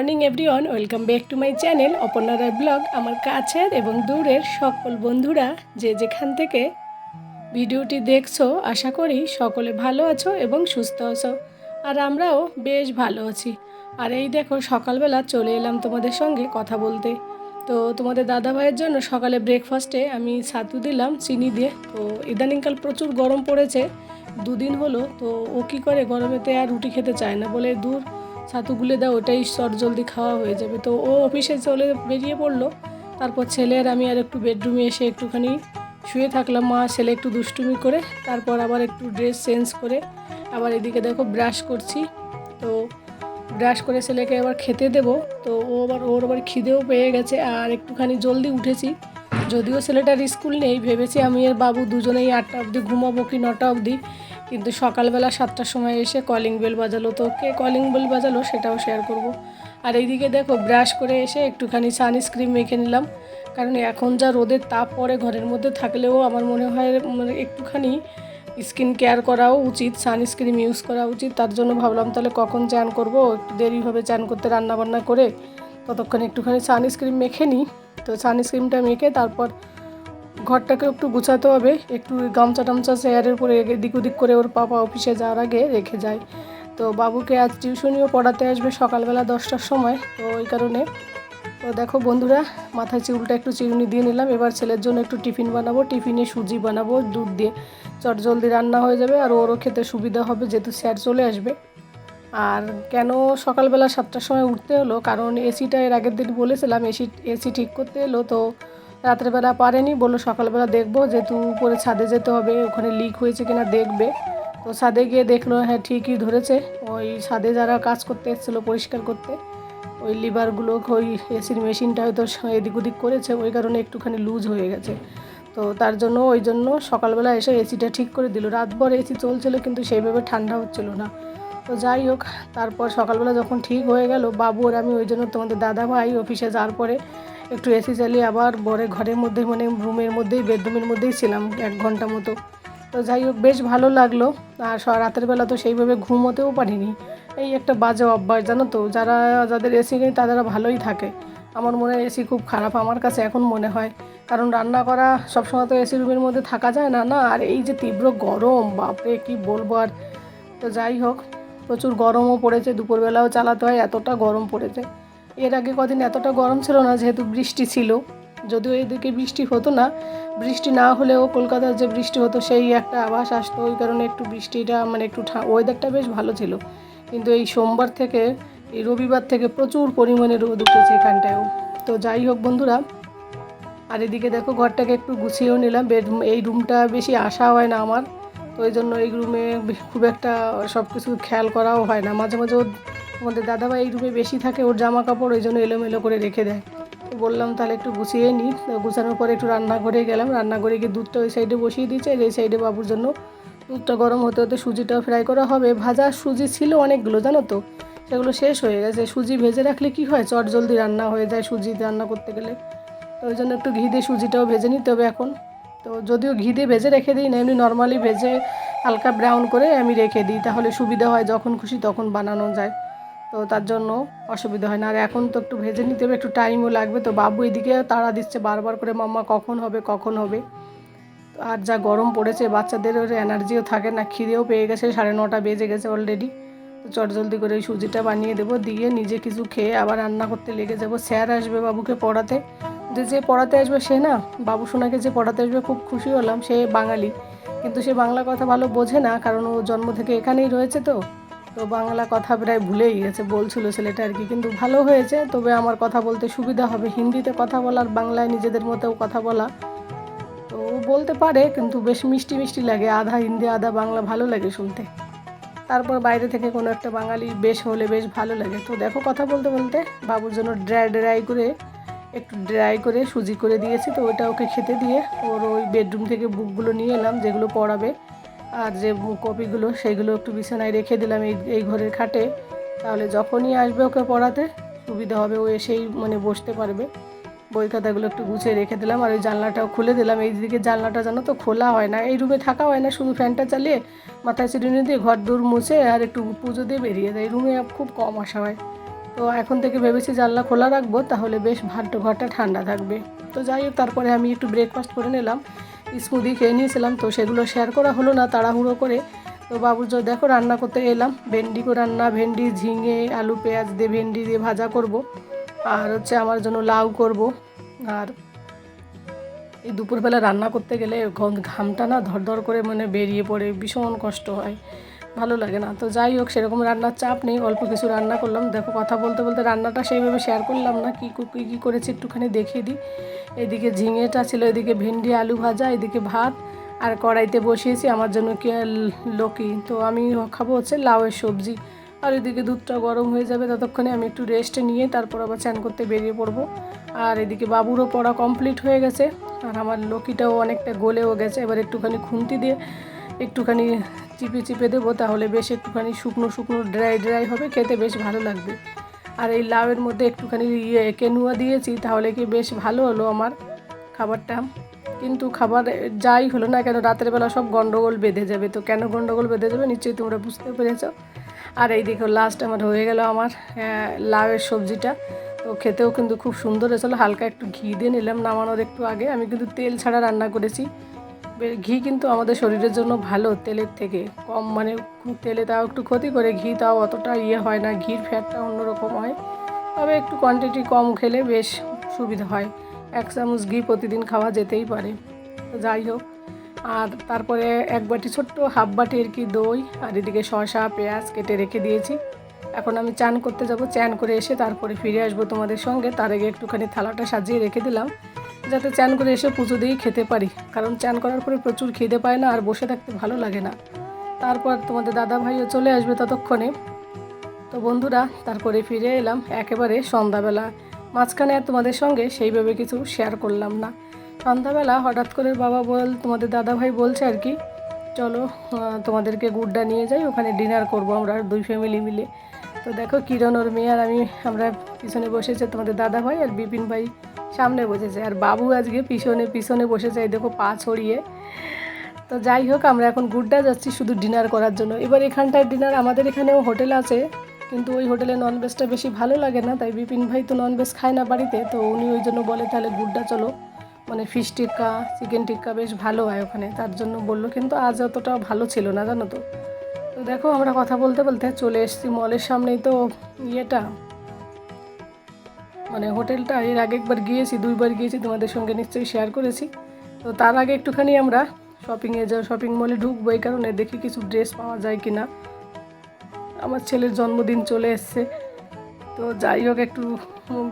Morning everyone, welcome back to my channel Aparna blog. আমার কাছের এবং দূরের সকল বন্ধুরা যে যেখান থেকে ভিডিওটি দেখছ, আশা করি সকলে ভালো আছো এবং সুস্থ আছো। আর আমরাও বেশ ভালো আছি। আর এই দেখো, সকালবেলা চলে এলাম তোমাদের সঙ্গে কথা বলতে। তো তোমাদের দাদা ভাইয়ের জন্য সকালে ব্রেকফাস্টে আমি ছাতু দিলাম, চিনি দিয়ে। তো ইদানিংকাল প্রচুর গরম পড়েছে, দুদিন হলো। তো ও কী করে গরমেতে আর রুটি খেতে চায় না বলে দূর ছাতু গুলে দাও, ওটাই চট জলদি খাওয়া হয়ে যাবে। তো ও অফিসে চলে বেরিয়ে পড়ল। তারপর ছেলে আর আমি আর একটু বেডরুমে এসে একটুখানি শুয়ে থাকলাম। মা, ছেলে একটু দুষ্টুমি করে, তারপর আবার একটু ড্রেস চেঞ্জ করে আবার এদিকে দেখো ব্রাশ করছি। তো ব্রাশ করে ছেলেকে আবার খেতে দেব। তো ও আবার, ওর আবার খিদেও পেয়ে গেছে। আর একটুখানি জলদি উঠেছি। যদিও ছেলেটার স্কুল নেই, ভেবেছি আমি এর বাবু দুজনেই আটটা অবধি ঘুমাবো কি নটা অবধি। কিন্তু সকালবেলা সাতটার সময় এসে কলিং বেল বাজালো তো। কে কলিং বেল বাজালো সেটাও শেয়ার করব। আর এইদিকে দেখো ব্রাশ করে এসে একটুখানি সানস্ক্রিন মেখে নিলাম। কারণ এখন যা রোদের তাপ পড়ে ঘরের মধ্যে থাকলেও আমার মনে হয় মানে একটুখানি স্কিন কেয়ার করাও উচিত সানস্ক্রিন ইউজ করা উচিত। তার জন্য ভাবলাম তাহলে কখন চান করব? একটু দেরি হবে চান করতে রান্না বান্না করে। ততক্ষণ একটুখানি সানস্ক্রিন মেখে নিই। তো সানস্ক্রিনটা মেখে তারপর ঘরটাকে একটু গুছাতে হবে। একটু গামছা টামছা চেয়ারের উপরে এদিক ওদিক করে ওর পাপা অফিসে যাওয়ার আগে রেখে যায়। তো বাবুকে আজ টিউশনিও পড়াতে আসবে সকালবেলা দশটার সময়। তো ওই কারণে তো দেখো বন্ধুরা, মাথায় চিউলটা একটু চিরুনি দিয়ে নিলাম। এবার ছেলের জন্য একটু টিফিন বানাবো। টিফিনে সুজি বানাবো, দুধ দিয়ে। চট জলদি রান্না হয়ে যাবে আর ওরও খেতে সুবিধা হবে যেহেতু স্যার চলে আসবে। আর কেন সকালবেলা সাতটার সময় উঠতে হলো? কারণ এসিটা এর আগের দিন বলেছিলাম এসি এসি ঠিক করতে এলো, তো রাত্রেবেলা পারেনি। বলল সকালবেলা দেখব, যেহেতু উপরে ছাদে যেতে হবে, ওখানে লিক হয়েছে কিনা দেখবে। তো ছাদে গিয়ে দেখল হ্যাঁ ঠিকই ধরেছে। ওই ছাদে যারা কাজ করতে এসেছিল পরিষ্কার করতে, ওই লিভারগুলো ওই এসির মেশিনটা হয়তো এদিক ওদিক করেছে, ওই কারণে একটুখানি লুজ হয়ে গেছে। তো তার জন্য, ওই জন্য সকালবেলা এসে এসিটা ঠিক করে দিল। রাতভর এসি চলছিল, কিন্তু সেইভাবে ঠান্ডা হচ্ছিল না। তো যাই হোক, তারপর সকালবেলা যখন ঠিক হয়ে গেল, বাবু আর আমি ওই জন্য তোমাদের দাদা ভাই অফিসে যাওয়ার পরে একটু এসি চালিয়ে আবার বরে ঘরের মধ্যে মানে রুমের মধ্যেই বেডরুমের মধ্যেই ছিলাম এক ঘণ্টা মতো। তো যাই হোক, বেশ ভালো লাগল। আর রাতের বেলা তো সেইভাবে ঘুমোতেও পারিনি। এই একটা বাজে অভ্যাস, জানো তো? যারা, যাদের এসি নেই তারা ভালোই থাকে। আমার মনে হয় এসি খুব খারাপ, আমার কাছে এখন মনে হয়। কারণ রান্না করা সবসময় তো এসি রুমের মধ্যে থাকা যায় না না? আর এই যে তীব্র গরম, বাপরে, কি বলব আর? তো যাই হোক প্রচুর গরমও পড়েছে, দুপুরবেলাও চালাতে হয়, এতটা গরম পড়েছে। এর আগে কদিন এতটা গরম ছিল না, যেহেতু বৃষ্টি ছিল। যদিও এদিকে বৃষ্টি হতো না, বৃষ্টি না হলেও কলকাতার যে বৃষ্টি হতো, সেই একটা আভাস আসতো। ওই কারণে একটু বৃষ্টিটা মানে একটু ওয়েদারটা বেশ ভালো ছিল। কিন্তু এই সোমবার থেকে, এই রবিবার থেকে প্রচুর পরিমাণে রোদ উঠেছে এখানটায়ও। তো যাই হোক বন্ধুরা, আর এদিকে দেখো, ঘরটাকে একটু গুছিয়েও নিলাম। বেড এই রুমটা বেশি আসা হয় না আমার। ওই জন্য এই রুমে খুব একটা সব কিছু খেয়াল করাও হয় না। মাঝে মাঝে ওর আমাদের দাদাভাই এই রুমে বেশি থাকে, ওর জামা কাপড় ওই জন্য এলোমেলো করে রেখে দেয়। বললাম, তাহলে একটু গুছিয়ে নিই গুছানোর পরে একটু রান্নাঘরে গেলাম। রান্নাঘরে গিয়ে দুধটা ওই সাইডে বসিয়ে দিয়েছে। এই সাইডে বাবুর জন্য দুধটা গরম হতে হতে সুজিটাও ফ্রাই করা হবে। ভাজা সুজি ছিল অনেকগুলো, জানো তো? সেগুলো শেষ হয়ে গেছে। সুজি ভেজে রাখলে কি হয়? চট জলদি রান্না হয়ে যায় সুজি রান্না করতে গেলে। ওই জন্য একটু ঘি দিয়ে সুজিটাও ভেজে নিতে হবে এখন। তো যদিও ঘি দিয়ে ভেজে রেখে দিই না, এমনি নর্মালি ভেজে হালকা ব্রাউন করে আমি রেখে দিই, তাহলে সুবিধা হয় যখন খুশি তখন বানানো যায়। তো তার জন্য অসুবিধা হয় না। আর এখন তো একটু ভেজে নিতে হবে, একটু টাইমও লাগবে। তো বাবু এদিকে তাড়া দিচ্ছে বারবার করে, মাম্মা, কখন হবে কখন হবে? আর যা গরম পড়েছে, বাচ্চাদের ওর এনার্জিও থাকে না, খিদেও পেয়ে গেছে, সাড়ে নটা বেজে গেছে অলরেডি তো চট জলদি করে ওই সুজিটা বানিয়ে দেবো, দিয়ে নিজে কিছু খেয়ে আবার রান্না করতে লেগে যাব। স্যার আসবে বাবুকে পড়াতে। যে যে পড়াতে আসবে সে না, বাবু সোনাকে যে পড়াতে আসবে খুব খুশি হলাম, সে বাঙালি। কিন্তু সে বাংলা কথা ভালো বোঝে না, কারণ ও জন্ম থেকে এখানেই রয়েছে তো। তো বাংলা কথা প্রায় ভুলেই গেছে, বলছিল ছেলেটা আর কি। কিন্তু ভালো হয়েছে, তবে আমার কথা বলতে সুবিধা হবে। হিন্দিতে কথা বলার বাংলায় নিজেদের মতেও কথা বলা। তো বলতে পারে, কিন্তু বেশ মিষ্টি মিষ্টি লাগে। আধা হিন্দি, আধা বাংলা ভালো লাগে শুনতে। তারপর বাইরে থেকে কোনো একটা বাঙালি বেশ হলে বেশ ভালো লাগে। তো দেখো কথা বলতে বলতে, বাবুর জন্য ড্রাই ড্রাই করে একটু ড্রাই করে সুজি করে দিয়েছি, তো ওটা ওকে খেতে দিয়ে ওর ওই বেডরুম থেকে বুকগুলো নিয়ে এলাম, যেগুলো পড়াবে। আর যে কপিগুলো সেগুলো একটু বিছানায় রেখে দিলাম এই এই ঘরের খাটে। তাহলে যখনই আসবে ওকে পড়াতে, সুবিধা হবে, ও এসেই মানে বসতে পারবে। বই খাতাগুলো একটু গুছিয়ে রেখে দিলাম, আর ওই জানলাটাও খুলে দিলাম। এই দিকে জানলাটা জানো তো, খোলা হয় না, এই রুমে থাকা হয় না, শুধু ফ্যানটা চালিয়ে মাথায় চিরুনি দিয়ে ঘর দূর মুছে আর একটু পুজো দিয়ে বেরিয়ে যায়। রুমে খুব কম আসা হয়। তো এখন থেকে ভেবেছি জানলা খোলা রাখব, তাহলে বেশ ভাট্ট ঘরটা ঠান্ডা থাকবে। তো যাই হোক, তারপরে আমি একটু ব্রেকফাস্ট করে নিলাম। স্মুদি খেয়ে নিয়েছিলাম, তো সেগুলো শেয়ার করা হলো না, তাড়াহুড়ো করে। তো বাবুর জন্য দেখো রান্না করতে এলাম। ভেন্ডি করে রান্না, ভেন্ডি, ঝিঙে, আলু, পেঁয়াজ দিয়ে ভেন্ডি দিয়ে ভাজা করব। আর হচ্ছে আমার জন্য লাউ করব। আর এই দুপুরবেলা রান্না করতে গেলে ঘামটা না ধরধর করে মানে বেরিয়ে পড়ে, ভীষণ কষ্ট হয়। ভালো লাগে না। তো যাই হোক, সেরকম রান্নার চাপ নেই, অল্প কিছু রান্না করলাম। দেখো, কথা বলতে বলতে রান্নাটা সেইভাবে শেয়ার করলাম না, কী কী কী করেছি একটুখানি দেখিয়ে দিই। এদিকে ঝিঙেটা ছিল, এদিকে ভেন্ডি, আলু ভাজা, এদিকে ভাত আর কড়াইতে বসিয়েছি আমার জন্য কি লোকি। তো আমি খাব হচ্ছে লাউয়ের সবজি। আর এদিকে দুধটা গরম হয়ে যাবে ততক্ষণে আমি একটু রেস্ট নিয়ে তারপর আবার চান করতে বেরিয়ে পড়ব। আর এদিকে বাবুরও পড়া কমপ্লিট হয়ে গেছে। আর আমার লকিটাও অনেকটা গলেও গেছে। এবার একটুখানি খুন্তি দিয়ে একটুখানি চিপে চিপে দেবো তাহলে বেশ একটুখানি শুকনো শুকনো ড্রাই ড্রাই হবে, খেতে বেশ ভালো লাগবে। আর এই লাউয়ের মধ্যে একটুখানি ইয়ে কেনুয়া দিয়েছি, তাহলে কি বেশ ভালো হলো আমার খাবারটা? কিন্তু খাবার যাই হলো না কেন, রাতের বেলা সব গন্ডগোল বেঁধে যাবে। তো কেন গন্ডগোল বেঁধে যাবে নিশ্চয়ই তোমরা বুঝতে পেরেছ। আর এই দেখো লাস্ট আমার হয়ে গেল আমার লাউয়ের সবজিটা। তো খেতেও কিন্তু খুব সুন্দর হয়েছিল। হালকা একটু ঘি দিয়ে নিলাম, নামানোর একটু আগে। আমি কিন্তু তেল ছাড়া রান্না করেছি। ঘি কিন্তু আমাদের শরীরের জন্য ভালো তেলের থেকে। কম মানে তেলে তাও একটু ক্ষতি করে, ঘি তাও অতটা ইয়ে হয় না, ঘির ফ্যাটটা অন্যরকম হয়। তবে একটু কোয়ান্টিটি কম খেলে বেশ সুবিধা হয়। এক চামচ ঘি প্রতিদিন খাওয়া যেতেই পারে। যাই হোক, আর তারপরে এক বাটি ছোট্ট হাফ বাটি আর কি দই, আর এদিকে শসা, পেঁয়াজ কেটে রেখে দিয়েছি। এখন আমি চান করতে যাব, চান করে এসে তারপরে ফিরে আসব তোমাদের সঙ্গে। তার আগে একটুখানি থালাটা সাজিয়ে রেখে দিলাম। যাতে চান করে এসে পুজো দিয়েই খেতে পারি। কারণ চান করার পরে প্রচুর খিদে পায় না আর বসে থাকতে ভালো লাগে না। তারপর তোমাদের দাদা ভাইও চলে আসবে ততক্ষণে। তো বন্ধুরা, তারপরে ফিরে এলাম একেবারে সন্ধ্যাবেলা। মাঝখানে আর তোমাদের সঙ্গে সেইভাবে কিছু শেয়ার করলাম না। সন্ধ্যাবেলা হঠাৎ করে বাবা বল, তোমাদের দাদা ভাই বলছে আর কি, চলো তোমাদেরকে গুড্ডা নিয়ে যাই, ওখানে ডিনার করব আমরা দুই ফ্যামিলি মিলে। তো দেখো কিরণ ওর মেয়ে আর আমি, আমরা পিছনে বসেছে তোমাদের দাদা ভাই আর বিপিন ভাই। সামনে বসেছে। আর বাবু আজকে পিছনে পিছনে বসেছে দেখো পা ছড়িয়ে। তো যাই হোক, আমরা এখন গুড্ডা যাচ্ছি শুধু ডিনার করার জন্য। এবার এখানটায় ডিনার, আমাদের এখানেও হোটেল আছে, কিন্তু ওই হোটেলে ননভেজটা বেশি ভালো লাগে না। তাই বিপিন ভাই তো ননভেজ খায় না বাড়িতে, তো উনি ওই জন্য বলে, তাহলে গুড্ডা চলো। মানে ফিশ টিক্কা চিকেন টিক্কা বেশ ভালো হয় ওখানে। তার জন্য বলল, কিন্তু আজ অতটা ভালো ছিল না, জানো তো। তো দেখো, আমরা কথা বলতে বলতে চলে এসেছি মলের সামনেই। তো ইয়েটা মানে হোটেলটা এর আগে একবার গিয়েছি, দুইবার গিয়েছি, তোমাদের সঙ্গে নিশ্চয়ই শেয়ার করেছি। তো তার আগে একটুখানি আমরা শপিংয়ে যাও শপিং মলে ঢুকবো এই কারণে দেখি কিছু ড্রেস পাওয়া যায় কি না আমার ছেলের জন্মদিন চলে এসছে, তো যাই হোক একটু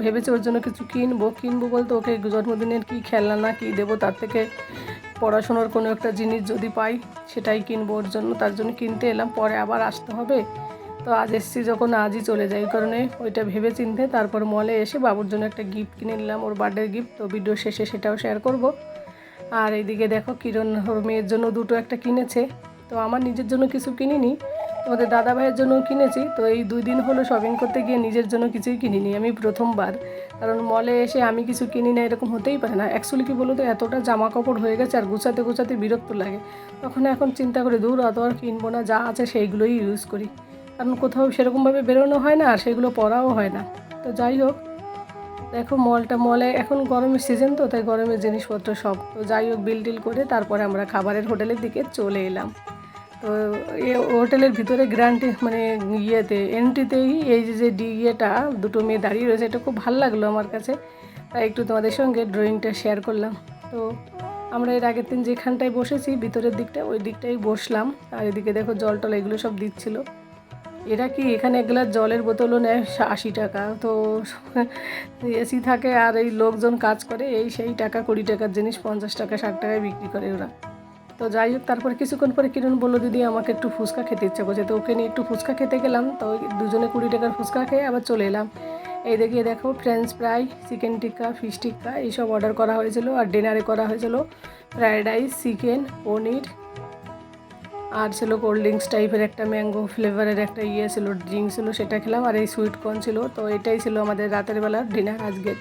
ভেবেছি ওর জন্য কিছু কিনবো। কিনবো বলতে ওকে জন্মদিনের কি খেলনা না কি দেবো, তার থেকে পড়াশোনার কোনো একটা জিনিস যদি পাই সেটাই কিনবো ওর জন্য, তার জন্য কিনতে এলাম। পরে আবার আসতে হবে। তো আজ এসছি যখন আজই চলে যাই কারণে ওইটা ভেবে চিনতে তারপর মলে এসে বাবুর জন্য একটা গিফট কিনে নিলাম, ওর বার্থডে গিফট তো ভিডিও শেষে সেটাও শেয়ার করব। আর এইদিকে দেখো কিরণ, ওর মেয়ের জন্য দুটো একটা কিনেছে। তো আমার নিজের জন্য কিছু কিনিনি, তোমাদের দাদা ভাইয়ের জন্য কিনেছি। তো এই দুই দিন হলো শপিং করতে গিয়ে নিজের জন্য কিছুই কিনিনি আমি প্রথমবার। কারণ মলে এসে আমি কিছু কিনি না এরকম হতেই পারে না। অ্যাকচুয়ালি কি তো এতটা জামা কাপড় হয়ে গেছে আর গুছাতে গুছাতে বিরক্ত লাগে। তখন এখন চিন্তা করে, দূর, অত আর কিনবো না, যা আছে সেইগুলোই ইউজ করি। কারণ কোথাও সেরকমভাবে বেরোনো হয় না আর সেগুলো পরাও হয় না। তো যাই হোক, দেখো মলটা, মলে এখন গরমের সিজন তো, তাই গরমের জিনিসপত্র সব। তো যাই হোক বিল টিল করে তারপরে আমরা খাবারের হোটেলের দিকে চলে এলাম। তো এ হোটেলের ভিতরে গ্র্যান্ড মানে ইয়েতে এন্ট্রিতেই এই যে যে ডি ইয়েটা দুটো মেয়ে দাঁড়িয়ে রয়েছে, এটা খুব ভালো লাগল আমার কাছে। তাই একটু তোমাদের সঙ্গে ড্রয়িংটা শেয়ার করলাম। তো আমরা এর আগের দিন যেখানটায় বসেছি, ভিতরের দিকটা, ওই দিকটাই বসলাম। আর এদিকে দেখো জল টল এগুলো সব দিচ্ছিল। এরা কি এখানে এক গ্লাস জলের বোতলও নেয় আশি টাকা? তো এসি থাকে আর এই লোকজন কাজ করে, এই সেই টাকা কুড়ি টাকার জিনিস, পঞ্চাশ টাকা, ষাট টাকায় বিক্রি করে ওরা। তো যাই হোক, তারপরে কিছুক্ষণ পরে কিরণ বলল, দিদি, আমাকে একটু ফুচকা খেতে ইচ্ছা করছে। তো ওকে নিয়ে একটু ফুচকা খেতে গেলাম। তো দুজনে কুড়ি টাকার ফুচকা খেয়ে আবার চলে এলাম। এই দেখে দেখো French fry chicken tikka fish tikka এইসব অর্ডার করা হয়েছিল। আর ডিনারে করা হয়েছিল ফ্রায়েড রাইস চিকেন পনির আর ছিল কোল্ড ড্রিঙ্কস টাইপের একটা ম্যাঙ্গো ফ্লেভারের একটা ইয়ে ছিল ড্রিঙ্ক ছিল, সেটা খেলাম। আর এই সুইট কর্ন ছিল, তো এটাই ছিল আমাদের রাতের বেলার ডিনার আজকে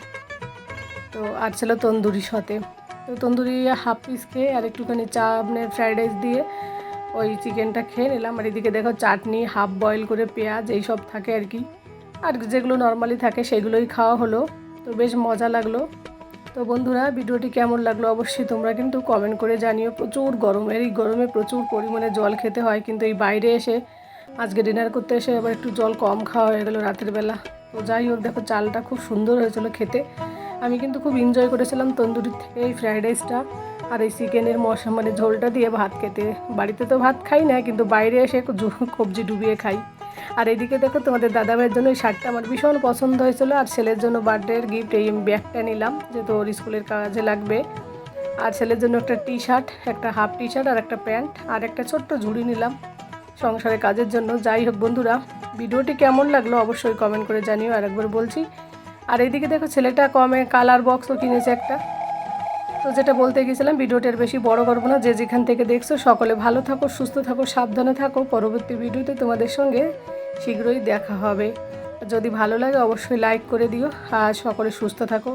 তো আর ছিল তন্দুরি সাথে। তো তন্দুরি হাফ পিস খেয়ে আর একটুখানি চা মানে ফ্রাইড রাইস দিয়ে ওই চিকেনটা খেয়ে নিলাম। আর এদিকে দেখো চাটনি হাফ বয়েল করে পেঁয়াজ এইসব থাকে আর কি। আর যেগুলো নর্মালি থাকে, সেগুলোই খাওয়া হলো। তো বেশ মজা লাগল। তো বন্ধুরা, ভিডিওটি কেমন লাগল অবশ্যই তোমরা কিন্তু কমেন্ট করে জানিও। প্রচুর গরম, এই গরমে প্রচুর পরিমাণে জল খেতে হয় কিন্তু এই বাইরে এসে, আজকে ডিনার করতে এসে আবার একটু জল কম খাওয়া হয়ে গেলো রাতের বেলা। তো যাই হোক, দেখো চালটা খুব সুন্দর হয়েছিল খেতে। আমি কিন্তু খুব এনজয় করেছিলাম তন্দুরির থেকে এই ফ্রাইড রাইসটা আর এই চিকেনের মশা মানে ঝোলটা দিয়ে ভাত খেতে। বাড়িতে তো ভাত খাই না, কিন্তু বাইরে এসে কবজি ডুবিয়ে খাই। আর এদিকে দেখো, তোমাদের দাদাভাইয়ের জন্য এই শার্টটা আমার ভীষণ পছন্দ হয়েছিল আর ছেলের জন্য বার্থডের গিফট এই ব্যাগটা নিলাম, যেহেতু ওর স্কুলের কাজে লাগবে। আর ছেলের জন্য একটা টি শার্ট একটা হাফ টি শার্ট আর একটা প্যান্ট আর একটা ছোট্ট ঝুড়ি নিলাম সংসারে কাজের জন্য। যাই হোক বন্ধুরা, ভিডিওটি কেমন লাগল অবশ্যই কমেন্ট করে জানিও, আর একবার বলছি। আর এইদিকে দেখো, ছেলেটা কমে কালার বক্সও কিনেছে একটা। তো যেটা বলতে গেছিলাম ভিডিওটার বেশি বড় করব না। যে যেখান থেকে দেখছ, সকলে ভালো থাকো, সুস্থ থাকো, সাবধানে থাকো। পরবর্তী ভিডিওতে তোমাদের সঙ্গে শীঘ্রই দেখা হবে। যদি ভালো লাগে, অবশ্যই লাইক করে দিও। আর সকলে সুস্থ থাকো।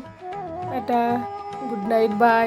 এটা গুড নাইট বাই